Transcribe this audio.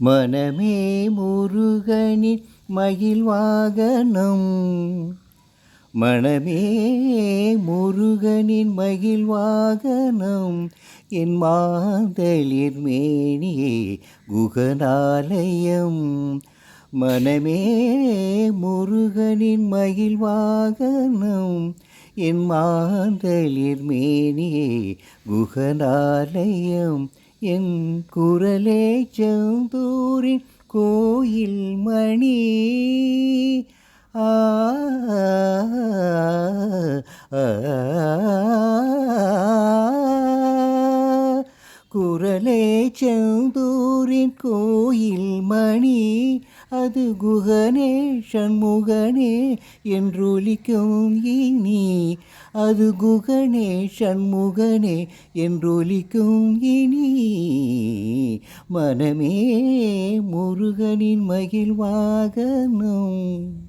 மனமே முருகனின் மகிழ்வாகனம். மனமே முருகனின் மகிழ்வாகனம். என் மாந்தளிர் மேனியே குகனாலயம். மனமே முருகனின் மகிழ்வாகனம். என் மாந்தளிர் மேனியே குகனாலயம். என் குரலே செந்தூரின் கோயில் மணி குரலே செந்தூரின் கோயில் மணி. அது குகனே சண்முகனே என்றொலிக்கும் இனி. அது குகனே சண்முகனே என்றொலிக்கும் இனி. மனமே முருகனின் மகிழ்வாகனும்